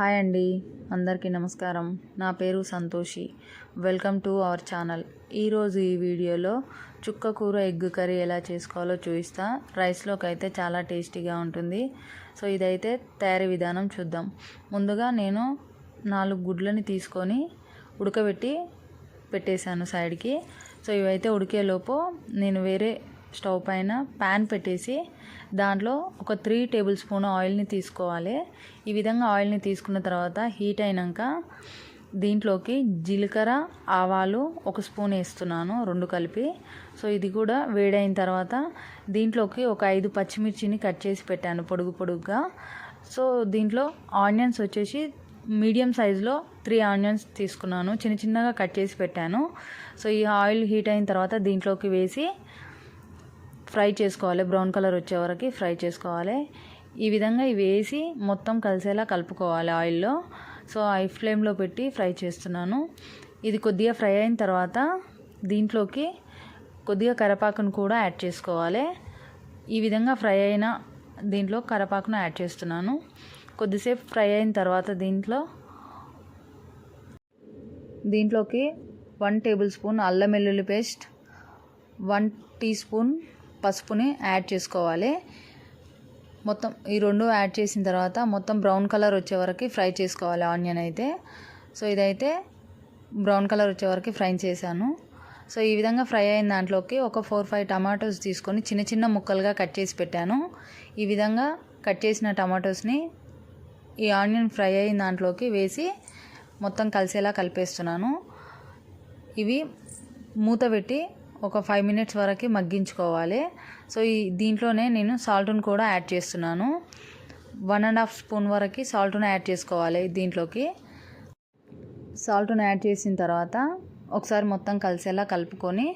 Hi అండి. అందరికీ నమస్కారం. నా పేరు Santoshi. Welcome to our channel. ఈరోజు ఈ వీడియోలో చుక్క కూర ఎగ్ కర్రీ ఎలా చేసుకోవాలో చూపిస్తా. రైస్లోకి అయితే చాలా టేస్టీగా ఉంటుంది. సో ఇదైతే తయారీ విధానం చూద్దాం. ముందుగా నేను నాలుగు గుడ్లని తీసుకొని ఉడకబెట్టి పెట్టేశాను సైడ్కి. సో ఇవైతే ఉడికేలోపు నేను వేరే స్టవ్ పైన ప్యాన్ పెట్టేసి దాంట్లో ఒక త్రీ టేబుల్ స్పూన్ ఆయిల్ని తీసుకోవాలి. ఈ విధంగా ఆయిల్ని తీసుకున్న తర్వాత హీట్ అయినాక దీంట్లోకి జీలకర్ర ఆవాలు ఒక స్పూన్ వేస్తున్నాను రెండు కలిపి. సో ఇది కూడా వేడైన తర్వాత దీంట్లోకి ఒక ఐదు పచ్చిమిర్చిని కట్ చేసి పెట్టాను పొడుగు పొడుగుగా. సో దీంట్లో ఆనియన్స్ వచ్చేసి మీడియం సైజులో త్రీ ఆనియన్స్ తీసుకున్నాను. చిన్న చిన్నగా కట్ చేసి పెట్టాను. సో ఈ ఆయిల్ హీట్ అయిన తర్వాత దీంట్లోకి వేసి ఫ్రై చేసుకోవాలి. బ్రౌన్ కలర్ వచ్చే వరకు ఫ్రై చేసుకోవాలి. ఈ విధంగా ఇవి వేసి మొత్తం కలిసేలా కలుపుకోవాలి ఆయిల్లో. సో ఐ ఫ్లేమ్లో పెట్టి ఫ్రై చేస్తున్నాను. ఇది కొద్దిగా ఫ్రై అయిన తర్వాత దీంట్లోకి కొద్దిగా కరపాకును కూడా యాడ్ చేసుకోవాలి. ఈ విధంగా ఫ్రై అయిన దీంట్లో కరపాకును యాడ్ చేస్తున్నాను. కొద్దిసేపు ఫ్రై అయిన తర్వాత దీంట్లో దీంట్లోకి వన్ టేబుల్ స్పూన్ అల్లం వెల్లుల్లి పేస్ట్ వన్ టీ స్పూన్ పసుపుని యాడ్ చేసుకోవాలి. మొత్తం ఈ రెండు యాడ్ చేసిన తర్వాత మొత్తం బ్రౌన్ కలర్ వచ్చే వరకు ఫ్రై చేసుకోవాలి ఆనియన్ అయితే. సో ఇదైతే బ్రౌన్ కలర్ వచ్చే వరకు ఫ్రై చేశాను. సో ఈ విధంగా ఫ్రై అయిన దాంట్లోకి ఒక ఫోర్ ఫైవ్ టమాటోస్ తీసుకొని చిన్న చిన్న ముక్కలుగా కట్ చేసి పెట్టాను. ఈ విధంగా కట్ చేసిన టమాటోస్ని ఈ ఆనియన్ ఫ్రై అయిన దాంట్లోకి వేసి మొత్తం కలిసేలా కలిపేస్తున్నాను. ఇవి మూత పెట్టి ఒక ఫైవ్ మినిట్స్ వరకు మగ్గించుకోవాలి. సో ఈ దీంట్లోనే నేను సాల్ట్ను కూడా యాడ్ చేస్తున్నాను. వన్ అండ్ హాఫ్ స్పూన్ వరకు సాల్ట్ను యాడ్ చేసుకోవాలి దీంట్లోకి. సాల్ట్ను యాడ్ చేసిన తర్వాత ఒకసారి మొత్తం కలిసేలా కలుపుకొని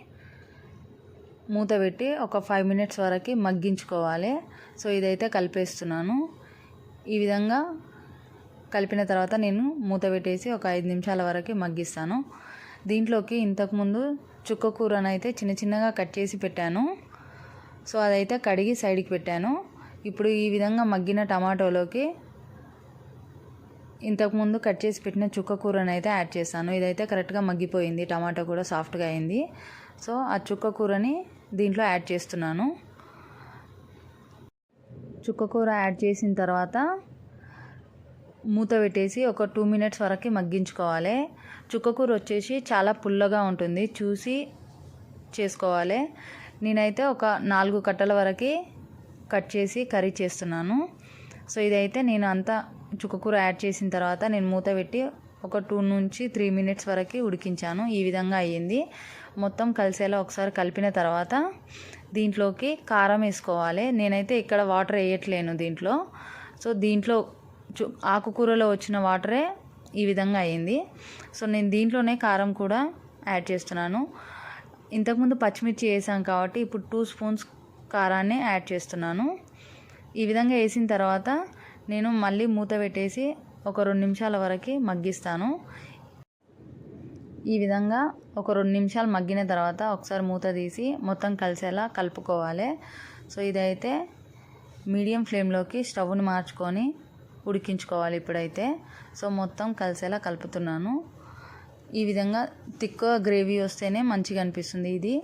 మూత పెట్టి ఒక ఫైవ్ మినిట్స్ వరకు మగ్గించుకోవాలి. సో ఇదైతే కలిపేస్తున్నాను. ఈ విధంగా కలిపిన తర్వాత నేను మూత పెట్టేసి ఒక ఐదు నిమిషాల వరకు మగ్గిస్తాను. దీంట్లోకి ఇంతకుముందు చుక్క కూరనైతే అయితే చిన్న చిన్నగా కట్ చేసి పెట్టాను. సో అదైతే కడిగి సైడ్కి పెట్టాను. ఇప్పుడు ఈ విధంగా మగ్గిన టమాటోలోకి ఇంతకుముందు కట్ చేసి పెట్టిన చుక్క కూరను అయితే యాడ్ చేశాను. ఇదైతే కరెక్ట్గా మగ్గిపోయింది. టమాటో కూడా సాఫ్ట్గా అయింది. సో ఆ చుక్క కూరని దీంట్లో యాడ్ చేస్తున్నాను. చుక్క కూర యాడ్ చేసిన తర్వాత మూత పెట్టేసి ఒక టూ మినిట్స్ వరకు మగ్గించుకోవాలి. చుక్కకూర వచ్చేసి చాలా పుల్లగా ఉంటుంది. చూసి చేసుకోవాలి. నేనైతే ఒక నాలుగు కట్టల వరకు కట్ చేసి కర్రీ చేస్తున్నాను. సో ఇదైతే నేను అంతా చుక్కకూర యాడ్ చేసిన తర్వాత నేను మూత పెట్టి ఒక టూ నుంచి త్రీ మినిట్స్ వరకు ఉడికించాను. ఈ విధంగా అయ్యింది. మొత్తం కలిసేలా ఒకసారి కలిపిన తర్వాత దీంట్లోకి కారం వేసుకోవాలి. నేనైతే ఇక్కడ వాటర్ వేయట్లేను దీంట్లో. సో దీంట్లో ఆకుకూరలో వచ్చిన వాటరే ఈ విధంగా అయింది. సో నేను దీంట్లోనే కారం కూడా యాడ్ చేస్తున్నాను. ఇంతకుముందు పచ్చిమిర్చి వేసాం కాబట్టి ఇప్పుడు టూ స్పూన్స్ కారాన్ని యాడ్ చేస్తున్నాను. ఈ విధంగా వేసిన తర్వాత నేను మళ్ళీ మూత పెట్టేసి ఒక రెండు నిమిషాల వరకు మగ్గిస్తాను. ఈ విధంగా ఒక రెండు నిమిషాలు మగ్గిన తర్వాత ఒకసారి మూత తీసి మొత్తం కలిసేలా కలుపుకోవాలి. సో ఇదైతే మీడియం ఫ్లేమ్లోకి స్టవ్ని మార్చుకొని ఉడికించుకోవాలి ఇప్పుడైతే. సో మొత్తం కలిసేలా కలుపుతున్నాను. ఈ విధంగా తిక్కువ గ్రేవీ వస్తేనే మంచిగా అనిపిస్తుంది ఇది.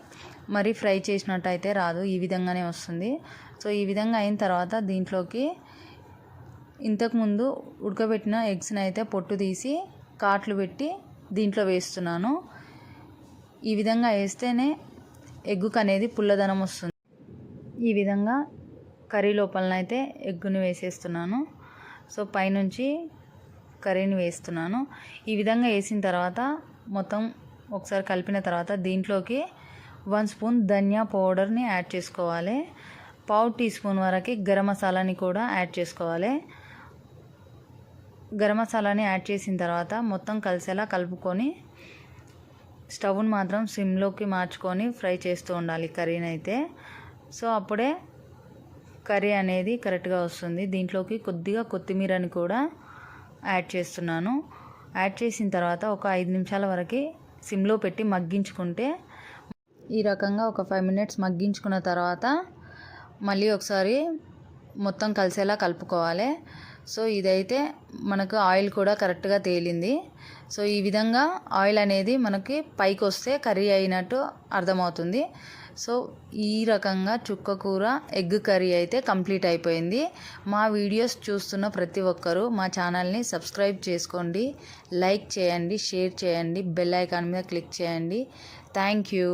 మరి ఫ్రై చేసినట్టు అయితే రాదు ఈ విధంగానే వస్తుంది. సో ఈ విధంగా అయిన తర్వాత దీంట్లోకి ఇంతకుముందు ఉడకబెట్టిన ఎగ్స్ని అయితే పొట్టు తీసి కాట్లు పెట్టి దీంట్లో వేస్తున్నాను. ఈ విధంగా వేస్తేనే ఎగ్గుకు అనేది పుల్లదనం వస్తుంది. ఈ విధంగా కర్రీ లోపలనైతే ఎగ్గుని వేసేస్తున్నాను. సో పైనుంచి కర్రీని వేస్తున్నాను. ఈ విధంగా వేసిన తర్వాత మొత్తం ఒకసారి కలిపిన తర్వాత దీంట్లోకి వన్ స్పూన్ ధనియా పౌడర్ని యాడ్ చేసుకోవాలి. పావు టీ స్పూన్ వరకు గరం మసాలాని కూడా యాడ్ చేసుకోవాలి. గరం మసాలాని యాడ్ చేసిన తర్వాత మొత్తం కలిసేలా కలుపుకొని స్టవ్ని మాత్రం సిమ్లోకి మార్చుకొని ఫ్రై చేస్తూ ఉండాలి కర్రీని అయితే. సో అప్పుడే కర్రీ అనేది కరెక్ట్గా వస్తుంది. దీంట్లోకి కొద్దిగా కొత్తిమీరని కూడా యాడ్ చేస్తున్నాను. యాడ్ చేసిన తర్వాత ఒక ఐదు నిమిషాల వరకు సిమ్లో పెట్టి మగ్గించుకుంటే ఈ రకంగా ఒక ఫైవ్ మినిట్స్ మగ్గించుకున్న తర్వాత మళ్ళీ ఒకసారి మొత్తం కలిసేలా కలుపుకోవాలి. సో ఇదైతే మనకు ఆయిల్ కూడా కరెక్ట్గా తేలింది. సో ఈ విధంగా ఆయిల్ అనేది మనకి పైకి వస్తే కర్రీ అయినట్టు అర్థమవుతుంది. సో ఈ రకంగా చుక్క కూర ఎగ్ కర్రీ అయితే కంప్లీట్ అయిపోయింది. మా వీడియోస్ చూస్తున్న ప్రతి ఒక్కరూ మా ఛానల్ని సబ్స్క్రైబ్ చేసుకోండి లైక్ చేయండి షేర్ చేయండి బెల్ ఐకాన్ మీద క్లిక్ చేయండి. Thank you.